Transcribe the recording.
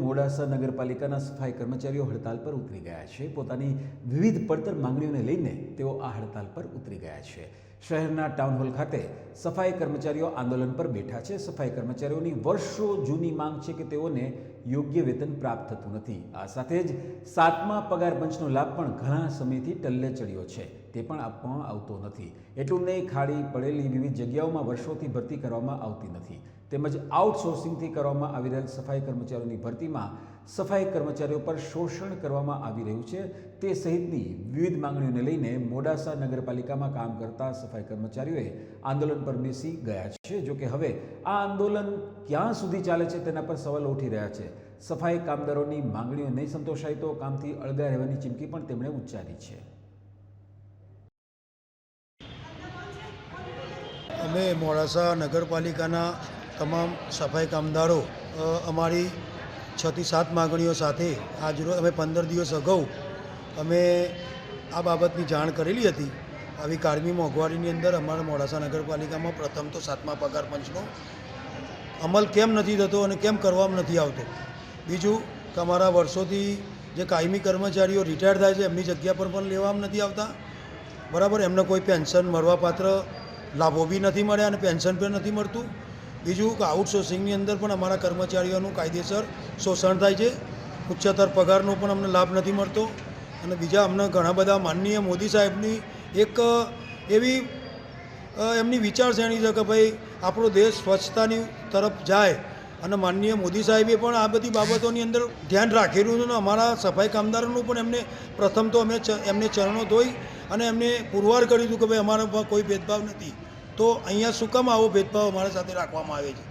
મોડાસા નગરપાલિકાના સફાઈ કર્મચારીઓ હડતાલ પર ઉતરી ગયા છે. પોતાની વિવિધ પડતર માંગણીઓને લઈને તેઓ આ હડતાલ પર ઉતરી ગયા છે. શહેરના ટાઉન હોલ ખાતે સફાઈ કર્મચારીઓ આંદોલન પર બેઠા છે. સફાઈ કર્મચારીઓની વર્ષો જૂની માંગ છે કે તેઓને યોગ્ય વેતન પ્રાપ્ત થતું નથી. આ સાથે જ સાતમા પગાર પંચનો લાભ પણ ઘણા સમયથી ટલ્લે ચડ્યો છે. તે પણ આપવામાં આવતો નથી. એટલું નહીં, ખાડી પડેલી વિવિધ જગ્યાઓમાં વર્ષોથી ભરતી કરવામાં આવતી નથી. તેમજ આઉટસોર્સિંગથી કરવામાં આવી રહેલ સફાઈ કર્મચારીઓની ભરતીમાં સફાઈ કર્મચારીઓ પર શોષણ કરવામાં આવી રહ્યું છે. તે સહિતની વિવિધ માંગણીઓને લઈને મોડાસા નગરપાલિકામાં કામ કરતા સફાઈ કર્મચારીઓએ આંદોલન પર બેસી ગયા છે. જોકે હવે આ આંદોલન ક્યાં સુધી ચાલે છે તેના પર સવાલ ઉઠી રહ્યા છે. સફાઈ કામદારોની માંગણીઓ નહીં સંતોષાય તો કામથી અળગા રહેવાની ચીમકી પણ તેમણે ઉચ્ચારી છે. અમે મોડાસા નગરપાલિકાના તમામ સફાઈ કામદારો અમારી છથી સાત માગણીઓ સાથે આજરોજ અમે પંદર દિવસ અગાઉ અમે આ બાબતની જાણ કરેલી હતી. આવી કાળમી મોંઘવારીની અંદર અમારા મોડાસા નગરપાલિકામાં પ્રથમ તો સાતમા પગાર પંચનો અમલ કેમ નથી થતો અને કેમ કરવામાં નથી આવતો? બીજું કે અમારા વર્ષોથી જે કાયમી કર્મચારીઓ રિટાયર થાય છે, એમની જગ્યા પર પણ લેવામાં નથી આવતા. બરાબર, એમને કોઈ પેન્શન મળવાપાત્ર લાભો બી નથી મળ્યા અને પેન્શન પણ નથી મળતું. બીજું કે આઉટસોર્સિંગની અંદર પણ અમારા કર્મચારીઓનું કાયદેસર શોષણ થાય છે. ઉચ્ચતર પગારનો પણ અમને લાભ નથી મળતો. અને બીજા અમને ઘણા બધા માનનીય મોદી સાહેબની એક, એવી એમની વિચારસરણી છે કે ભાઈ આપણો દેશ સ્વચ્છતાની તરફ જાય. અને માનનીય મોદી સાહેબે પણ આ બધી બાબતોની અંદર ધ્યાન રાખેલું હતું અને અમારા સફાઈ કામદારોનું પણ એમને પ્રથમ તો અમે એમને ચરણો ધોઈ અને એમને પુરવાર કર્યું હતું કે ભાઈ અમારા પર કોઈ ભેદભાવ નથી. તો અહીંયા શું કામ આવો ભેદભાવ અમારા સાથે રાખવામાં આવે છે?